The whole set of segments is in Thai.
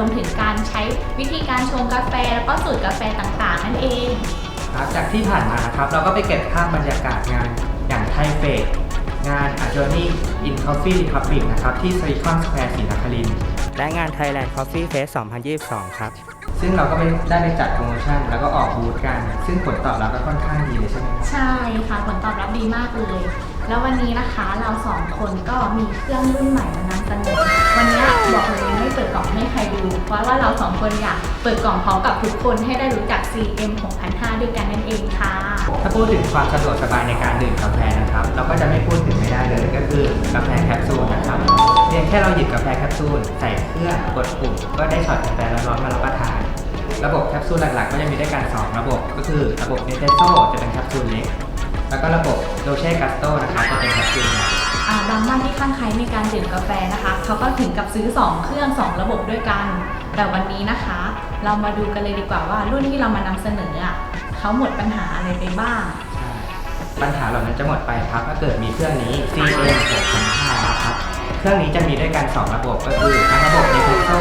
วมถึงการใช้วิธีการชงกาแฟ แล้วก็สูตรกาแฟต่างๆ นั่นเองครับจากที่ผ่านมานะครับ เราก็ไปเก็บภาพบรรยากาศงานอย่างไทเฟกงาน A Journey in Coffee Republic นะครับ ที่ Silicon Square ศรีนครินทร์และงาน Thailand Coffee Fest 2022 ครับ ซึ่งเราก็ไปได้ไปจัดโปรโมชั่น แล้วก็ออกบูธกัน ซึ่งผลตอบรับก็ค่อนข้างดีเลยใช่ไหมครับ ใช่ค่ะผลตอบรับดีมากเลย แล้ววันนี้นะคะเราสองคนก็มีเครื่องรุ่นใหม่มานำเสนอวันนี้บอกเลยไม่เปิดกล่องให้ใครดู เพราะว่าเราสองคนอยากเปิดกล่องพร้อมกับทุกคนให้ได้รู้จัก CM 6005ด้วยกันนั่นเองค่ะ ถ้าพูดถึงความสะดวกสบายในการดื่มกาแฟนะครับ เราก็จะไม่พูดถึงไม่ได้เลยก็คือกาแฟแคปซูลนะครับเพียงแค่เราหยิบกาแฟแคปซูลใส่เครื่องกดปุ่มก็ได้ช็อตกาแฟร้อนๆมารับประทาน ระบบแคปซูลหลักๆ ก็จะมีด้วยกันสองระบบ ก็คือระบบเนเ e โซจะเป็นแคปซูลเล็ก แล้วก็ระบบโดเช่กัสโตนะครับจะเป็นแคปซูลใหญ่อ่าบางบ้านที่ข้างใครในการดื่มกาแฟนะคะเขาก็ถึงกับซื้อ 2 เครื่อง 2 ระบบด้วยกัน แต่วันนี้นะคะ เรามาดูกันเลยดีกว่าว่ารุ่นที่เรามานำเสนออะเขาหมดปัญหาอะไรไปบ้าง ปัญหาเหล่านั้นจะหมดไปครับถ้าเกิดมีเครื่องนี้ CM 6005นะครับ เครื่องนี้จะมีด้วยกัน 2 ระบบก็คือทั้งระบบ n e t e s o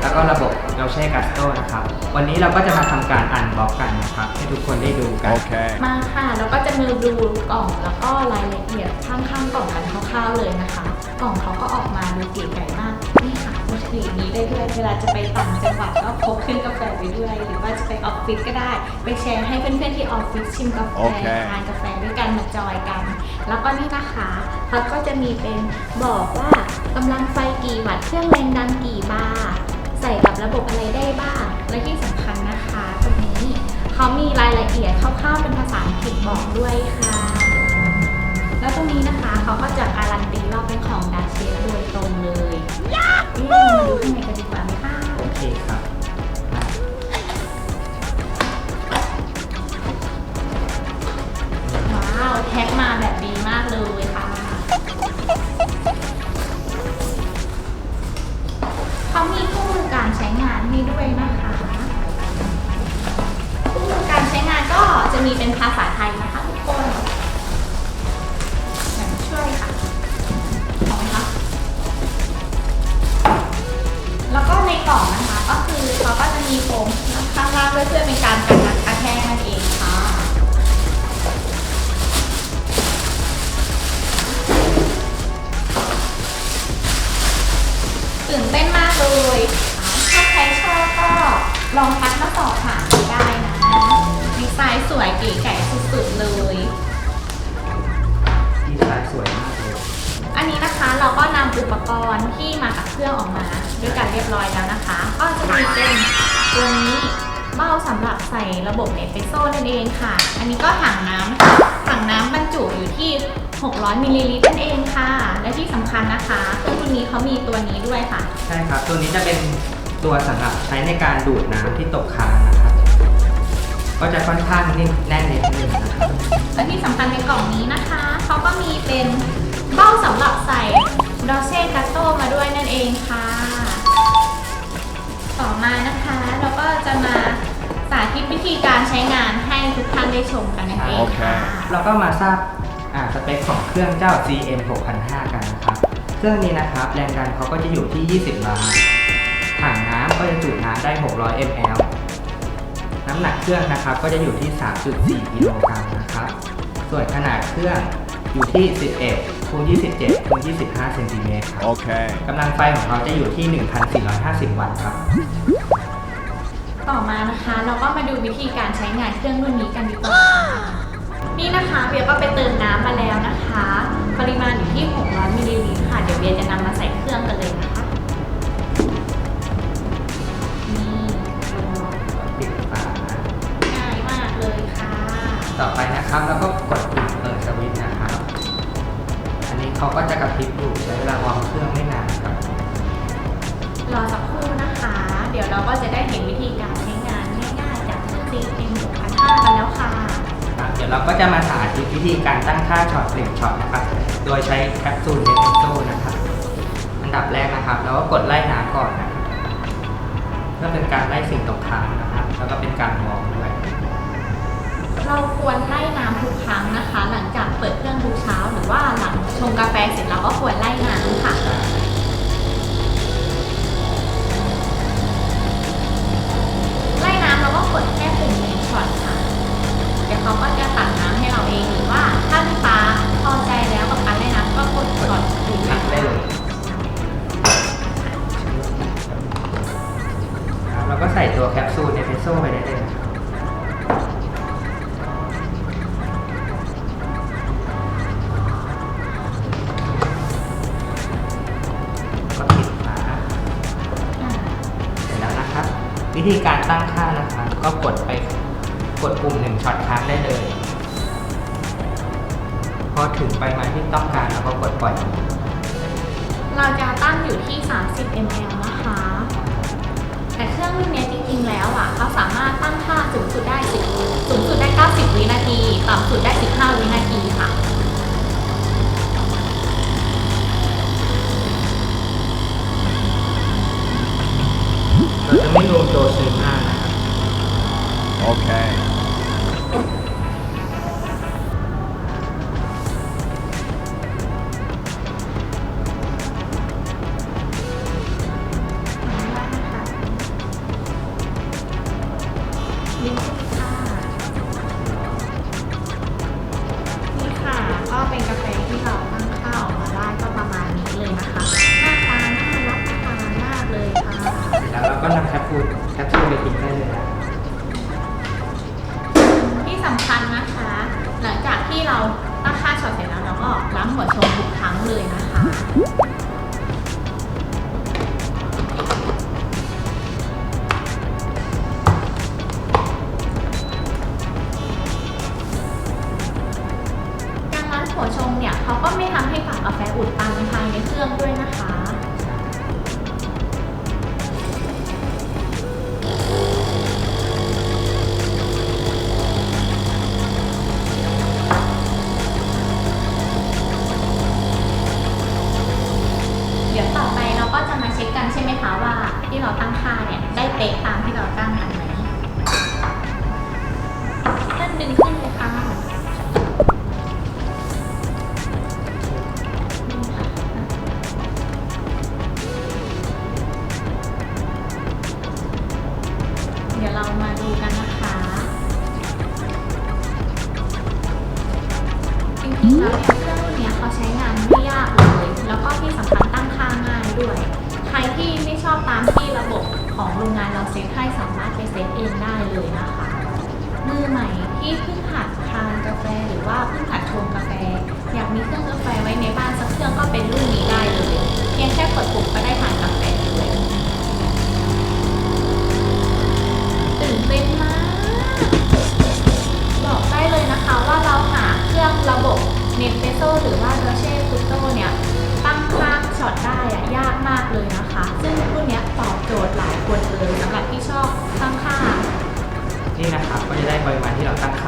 แล้วก็ระบบ d o c h e Gusto นะครับ วันนี้เราก็จะมาทำการอันบ็อกกันนะครับ ให้ทุกคนได้ดูกัน Okay. มาค่ะ แล้วก็จะมาดูกล่องแล้วก็รายละเอียดข้างๆกล่องกันคร่าวๆเลยนะคะ กล่องเขาก็ออกมาดูเก๋ไก่มาก นี่ค่ะมือถือนี้ได้ด้วยเวลาจะไปต่างจังหวัดก็พกเครื่องกาแฟไปด้วย หรือว่าจะไปออฟฟิศก็ได้ ไปแชร์ให้เพื่อนๆที่ออฟฟิศชิมกาแฟโอเค ทานกาแฟด้วยกันมาจอยกัน แล้วก็นี่นะคะเขาก็จะมีเป็นบอกว่ากำลังไฟกี่วัตต์เครื่องแรงดันกี่บาร์ ใส่กับระบบอะไรได้บ้าง และที่สำคัญนะคะตรงนี้เขามีรายละเอียดคร่าวๆเป็นภาษาอังกฤษบอกด้วยค่ะ แล้วตรงนี้นะคะเขาก็จะการันตีว่าเป็นของดัชเชฟโดยตรงเลยเอ๊ะมาดูข้างในกันดีกว่าไหมคะโอเคครับอะว้าวแท็กมาแบบ ตื่นเต้นมากเลย ถ้าใครชอบก็ลองทักมาสอบถามได้นะ ดีไซน์สวยเก๋ไก่สุดๆเลย ดีไซน์สวยมากเลยอันนี้นะคะเราก็นำอุปกรณ์ที่มากับเครื่องออกมาด้วยกันเรียบร้อยแล้วนะคะ ก็จะมีเป็นตัวนี้เบ้าสำหรับใส่ระบบเนสเปโซ่นั่นเองค่ะ อันนี้ก็ถังน้ำถังน้ำบรรจุอยู่ที่ 600มิลลิลิตรนั่นเองค่ะและที่สำ คัญนะคะเครื่องรุ่นนี้เขามีตัวนี้ด้วยค่ะ ใช่ครับ ตัวนี้จะเป็นตัวสำหรับใช้ในการดูดน้ำที่ตกค้างนะครับ ก็จะค่อนข้างนิ่มแน่นนิดนึงนะครับ และที่สำคัญในกล่องนี้นะคะเขาก็มีเป็นเบ้าสำหรับใส่ดอเซ่กัตโตมาด้วยนั่นเองค่ะ ต่อมานะคะเราก็จะมาสาธิตวิธีการใช้งานให้ทุกท่านได้ชมกันนั่นเองค่ะเราก็มาทราบอ่าสเปคของเครื่องเจ้า CM 6005กันนะครับ เครื่องนี้นะครับแรงดันเขาก็จะอยู่ที่ 20 บาร์ถังน้ำก็จะจุน้ำได้ 600 ml น้ำหนักเครื่องนะครับก็จะอยู่ที่ 3.4 กิโลกรัมนะครับ ส่วนขนาดเครื่องอยู่ที่ 11คูณ27คูณ25เซนติเมตรครับ Okay. กำลังไฟของเขาจะอยู่ที่ 1,450 วัตต์ครับ ต่อมานะคะเราก็มาดูวิธีการใช้งานเครื่องรุ่นนี้กันดีกว่าค่ะนี่นะคะเบียร์ก็ไปเติมน้ำมาแล้วนะคะป ริมาณอยู่ที่ 600มิลลิลิตรค่ะ เดี๋ยวเบียร์จะนำมาใส่เครื่อง ก็กดไล่น้ำก่อนนะครับเพื่อเป็นการไล่สิ่งตกค้างนะครับ แล้วก็เป็นการวอร์มด้วยเราควรไล่น้ำทุกครั้งนะคะ หลังจากเปิดเครื่องทุกเช้า หรือว่าหลังชงกาแฟเสร็จเราก็ควรไล่น้ำค่ะ ไล่น้ำเราก็กดแค่ปุ่มเมนช็อตค่ะ เดี๋ยวเขาก็จะตักน้ำให้เราเองหรือว่าถ้าพี่ปาพอใจแล้วกับการไล่น้ำก็กดช็อตดูตักได้เลย ก็ใส่ตัวแคปซูลเอสเปรสโซ่ไปได้เลยก็ปิดฝาเสร็จแล้วนะครับ วิธีการตั้งค่านะครับ ก็กดไปกดปุ่มหนึ่งช็อตค้างได้เลย พอถึงปริมาณที่ต้องการเราก็กดปล่อย เราจะตั้งอยู่ที่ 30 ml นะคะ งรุ่นเนี้ยจริงๆแล้วอะเขาสามารถตั้งค่าสูงสุดได้10สูงสุดได้ 90 วินาที ต่ำสุดได้ 15 วินาทีค่ะ เราจะไม่รวมตัวซื้อมากนะครับ Okay. Thank you. ให้ฝากาแฟอุดตันภายในเครื่องด้วยนะ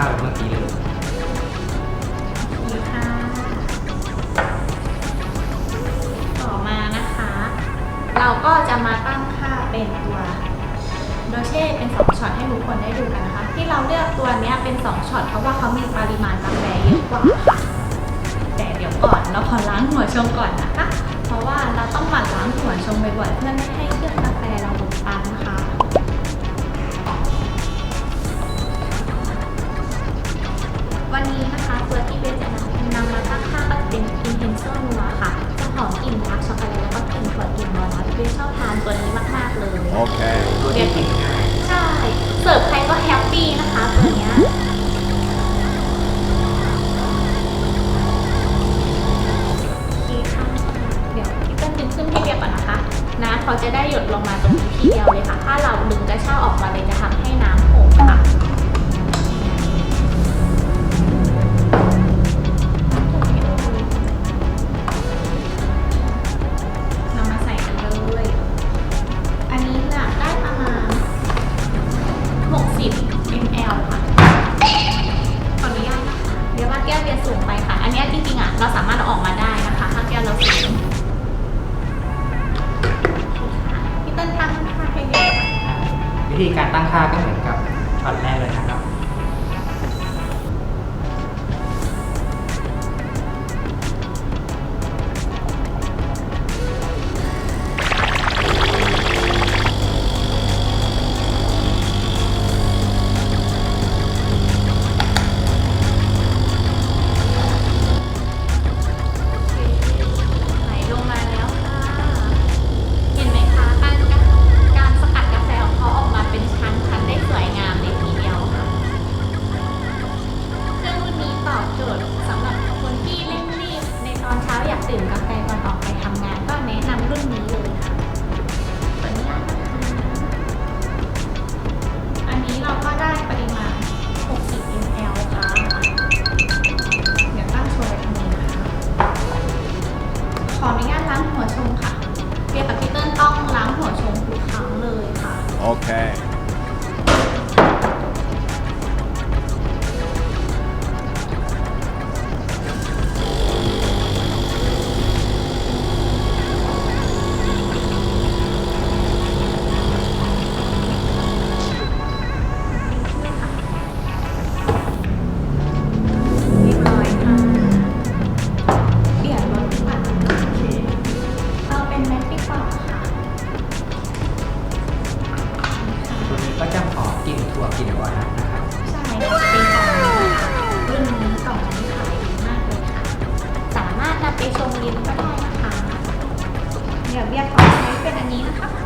าตั้งค่าไว้เมื่อกี้เลยดีค่ะ ต่อมานะคะ เราก็จะมาตั้งค่าเป็นตัวโดเช่เป็น2ช็อตให้ทุกคนได้ดูกันนะคะ ที่เราเลือกตัวนี้เป็น2ช็อตเพราะว่าเขามีปริมาณกาแฟเยอะกว่าค่ะแต่เดี๋ยวก่อนเราขอล้างหัวชงก่อนนะคะ เพราะว่าเราต้องหมั่นล้างหัวชงบ่อยๆเพื่อไม่ให้เครื่องกาแฟเราอุดตันนะคะ วันนี้นะคะตัวที่เบสจะนำมาตั้งค่าก็จะเป็น Intenso นัวค่ะจะหอมกลิ่นดาร์กช็อกโกแลตแล้วก็กลิ่นถั่วกลิ่นวอลนัทเบสชอบทานตัวนี้มากๆเลย Okay. ตัวที่กินง่ายใช่เสิร์ฟใครก็แฮปปี้นะคะตัวเนี้ยโอเคค่ะเดี๋ยวพี่เต้นดึงขึ้นให้เรียบก่อนนะคะ น้ำเขาจะได้หยดลงมาตรงนี้ทีเดียวเลยค่ะ ถ้าเราดึงกระเช้าออกมาเลยจะทำให้น้ำหกค่ะ เดี๋ยวเบียร์ขอใช้เป็นอันนี้นะคะ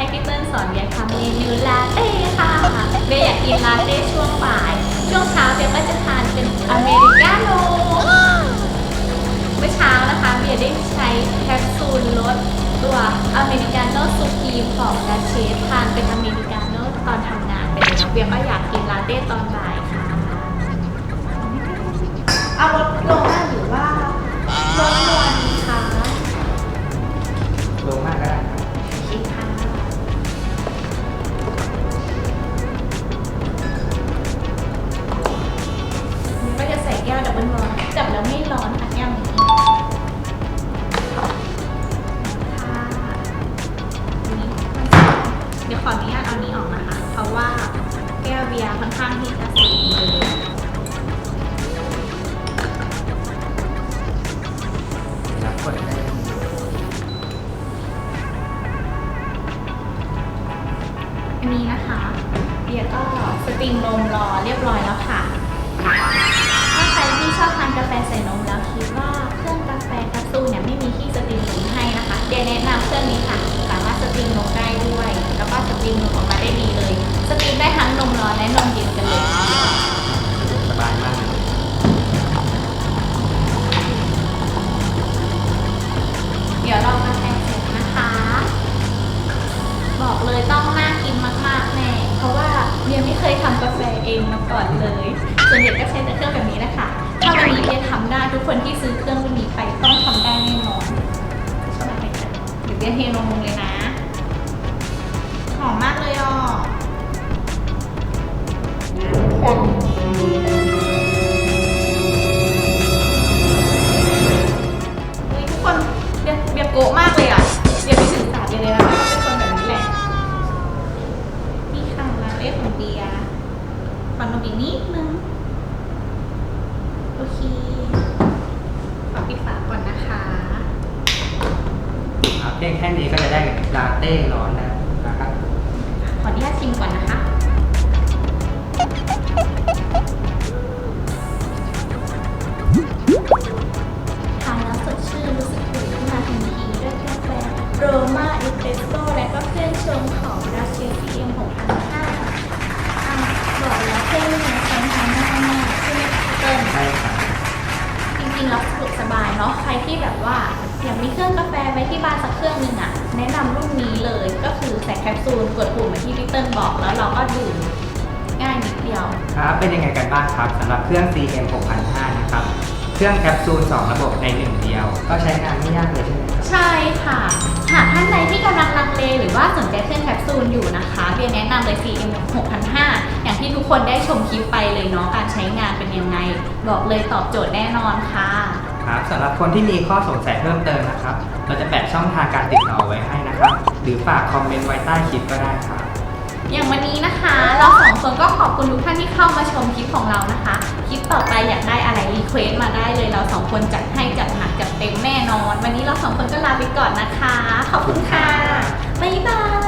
ให้พี่เปิ้ลสอนเบียร์ทำเมนูลาเต้ค่ะเบียร์อยากกินลาเต้ช่วงบ่าย ช่วงเช้าเบียร์ก็จะทานเป็นอเมริกาโน่เมื่อเช้านะคะเบียร์ได้ใช้แคปซูลลดตัวอเมริกาโน่สุกรีมของดาเชฟทานเป็นอเมริกาโน่ตอนทำงานไปเลยนเบียร์ก็อยากกินลาเต้ตอนบ่ายค่ะเอาลดลงหรือว่าลดลงดีคะลงมากก็ไนนี้นะคะเบียร์ก็สตรีมนมรอเรียบร้อยแล้วค่ะ ถ้าใครที่ชอบทานกาแฟใส่นมแล้วคิดว่าเครื่องกาแฟกระตูนเนี่ยไม่มีที่สตรีมนมให้นะคะเดี๋ยวแนะนำเครื่องนี้ค่ะ สามารถสตรีมนมได้ด้วย แล้วก็สตรีมนมออกมาได้ดีเลย สตรีมได้ทั้งนมร้อนและนมเย็นกันเลยสบายมากเลยเดี๋ยวเรากาแฟเสร็จนะคะ บอกเลยต้องน่ากินมากๆแน่เพราะว่าเบียร์ไม่เคยทำกาแฟเองมาก่อนเลยส่วนใหญ่ก็ใช้แต่เครื่องแบบนี้แหละค่ะถ้าวันนี้เบียทำได้ทุกคนที่ซื้อเครื่องรุ่นนี้ไปต้องทำได้แน่นอนชอบไหมคะเดี๋ยวเบียเทลงลงเลยนะหอมมากเลยอะเฮ้ยทุกคนเบียร์เบียร์โกะมากเลย อีกนิดนึง โอเค ขอปิดฝาก่อนนะคะ ครับเพียงแค่นี้ก็จะได้ลาเต้ร้อนแล้วนะครับ ขออนุญาตชิมก่อนนะคะ จริงๆแล้วสะดวกสบายเนาะใครที่แบบว่าอยากมีเครื่องกาแฟไว้ที่บ้านสักเครื่องหนึงอะ่ะแนะนำรุ่นนี้เลยก็คือใส่แคปซูลกดปุ่มเหมือนที่พี่เติ้ลบอกแล้วเราก็ดื่มง่ายนิดเดียว ครับเป็นยังไงกันบ้างครับสำหรับเครื่อง CM 6005นะครับ เครื่องแคปซูล 2 ระบบในหนึ่งเดียว ก็ใช้งานไม่ยากเลยใช่ไหมครับ ใช่ค่ะ หากท่านใดที่กำลังลังเลหรือว่าสนใจเครื่องแคปซูลอยู่นะคะเบียร์แนะนำเลย CM 6005อย่างที่ทุกคนได้ชมคลิปไปเลยเนาะการใช้งานเป็นยังไง บอกเลยตอบโจทย์แน่นอนค่ะ ครับสำหรับคนที่มีข้อสงสัยเพิ่มเติมนะครับ เราจะแปะช่องทางการติดต่อไว้ให้นะครับ หรือฝากคอมเมนต์ไว้ใต้คลิปก็ได้ครับ อย่างวันนี้นะคะ เราสองคนก็ขอบคุณทุกท่านที่เข้ามาชมคลิปของเรานะคะ คลิปต่อไปอยากได้อะไรรีเควสต์มาได้เลย เราสองคนจัดให้จัดหนักจัดเต็มแน่นอน วันนี้เราสองคนก็ลาไปก่อนนะคะ ขอบคุณค่ะ บ๊ายบาย